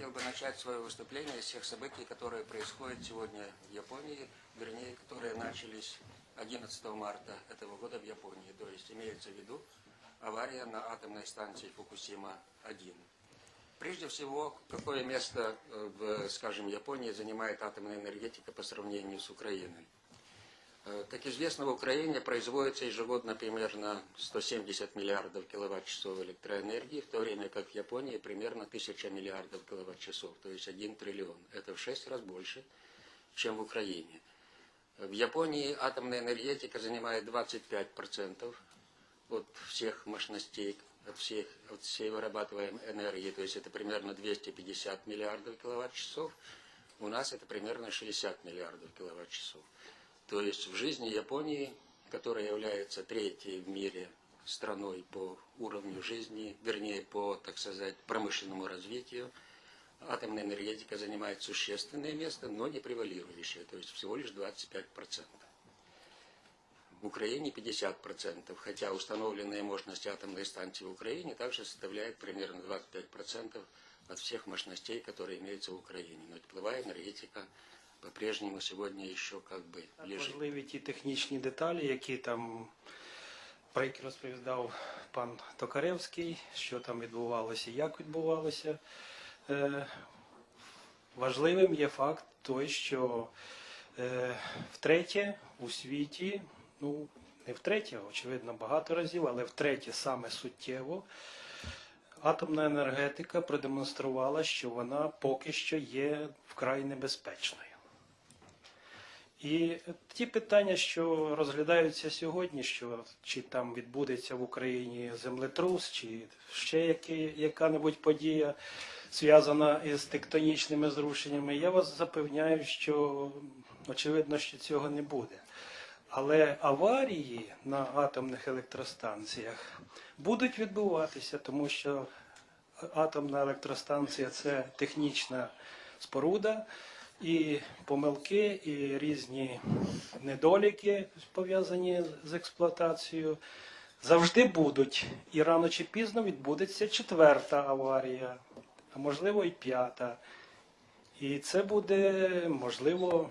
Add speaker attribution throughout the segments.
Speaker 1: хотел бы начать свое выступление с тех событий, которые происходят сегодня в Японии, вернее, которые начались 11 марта этого года в Японии. То есть имеется в виду авария на атомной станции Фукусима-1. Прежде всего, какое место э, в, скажем, Японии занимает атомная энергетика по сравнению с Украиной? Э, Как известно, в Украине производится ежегодно примерно 170 миллиардов киловатт-часов электроэнергии, в то время как в Японии примерно 1000 миллиардов киловатт-часов, то есть 1 триллион. Это в 6 раз больше, чем в Украине. В Японии атомная энергетика занимает 25% от всех мощностей, от, всех, от всей вырабатываемой энергии, то есть это примерно 250 миллиардов киловатт-часов. У нас это примерно 60 миллиардов киловатт-часов. То есть в жизни Японии, которая является третьей в мире страной по уровню жизни, вернее по, так сказать, промышленному развитию, атомная энергетика занимает существенное место, но не превалирующее, то есть всего лишь 25%. В Украине 50%, хотя установленная мощность атомной станции в Украине также составляет примерно 25% от всех мощностей, которые имеются в Украине. Но тепловая энергетика по-прежнему сегодня еще как бы лежит.
Speaker 2: важливі ті технічні деталі, які там про які розповідав пан Токаревський, що там відбувалося, як відбувалося. Е, важливим є факт той, що е, втретє у світі, ну не втретє, очевидно, багато разів, але втретє саме суттєво. Атомна енергетика продемонструвала, що вона поки що є вкрай небезпечною. І ті питання, що розглядаються сьогодні, що чи там відбудеться в Україні землетрус, чи ще які, яка-небудь подія зв'язана із тектонічними зрушеннями, я вас запевняю, що очевидно, що цього не буде. Але аварії на атомних електростанціях будуть відбуватися, тому що атомна електростанція це технічна споруда, і помилки, і різні недоліки пов'язані з експлуатацією завжди будуть. І рано чи пізно відбудеться четверта аварія, а можливо і п'ята. І це буде, можливо,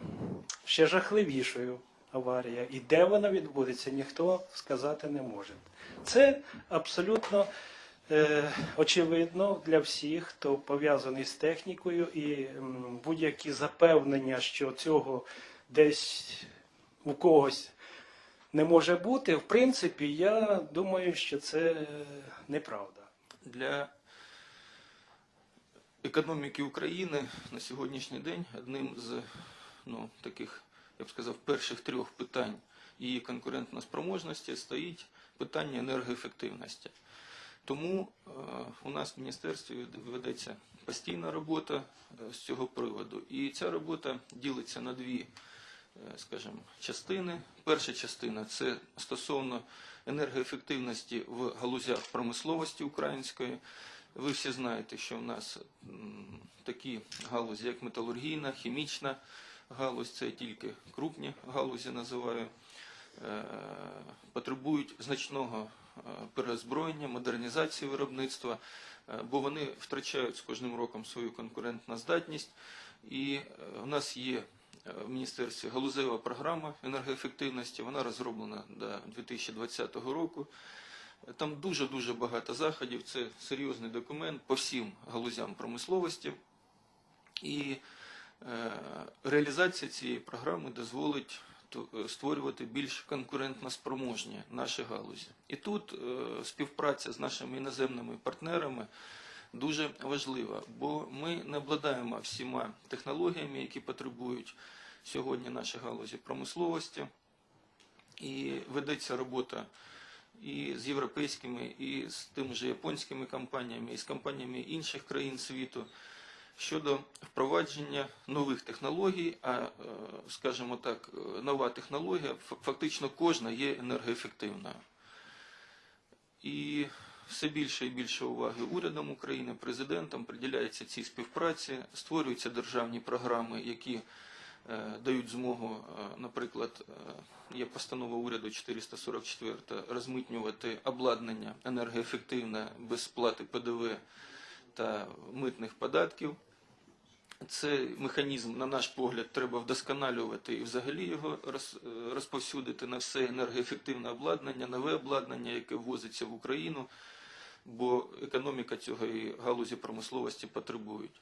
Speaker 2: ще жахливішою аварія. І де вона відбудеться, ніхто сказати не може. Це абсолютно очевидно для всіх, хто пов'язаний з технікою, і будь-які запевнення, що цього десь у когось не може бути, в принципі, я думаю, що це е, неправда.
Speaker 3: для економіки України на сьогоднішній день одним з ну, таких, я б сказав, перших трьох питань її конкурентноспроможності стоїть питання енергоефективності. Тому е, у нас в міністерстві ведеться постійна робота е, з цього приводу. І ця робота ділиться на дві е, скажімо, частини. Перша частина це стосовно енергоефективності в галузях промисловості української. Ви всі знаєте, що в нас такі галузі, як металургійна, хімічна галузь, це тільки крупні галузі називаю, потребують значного е, переозброєння, модернізації виробництва, е, бо вони втрачають з кожним роком свою конкурентну здатність. І е, в нас є е, в міністерстві галузева програма енергоефективності. Вона розроблена до 2020 року. Там дуже-дуже багато заходів. Це серйозний документ по всім галузям промисловості. І е, реалізація цієї програми дозволить е, створювати більш конкурентно спроможні наші галузі. І тут е, співпраця з нашими іноземними партнерами дуже важлива, бо ми не обладаємо всіма технологіями, які потребують сьогодні наші галузі промисловості. І ведеться робота і з європейськими, і з тими ж японськими компаніями, і з компаніями інших країн світу щодо впровадження нових технологій. А е, скажімо так, е, нова технологія фактично кожна є енергоефективною. І все більше і більше уваги урядом України, президентом приділяється цій співпраці, створюються державні програми, які е, дають змогу, наприклад, є постанова уряду 444 розмитнювати обладнання енергоефективне без сплати ПДВ та митних податків. Цей механізм, на наш погляд, треба вдосконалювати і взагалі його е, розповсюдити на все енергоефективне обладнання, нове обладнання, яке ввозиться в Україну, бо економіка цього і галузі промисловості потребують.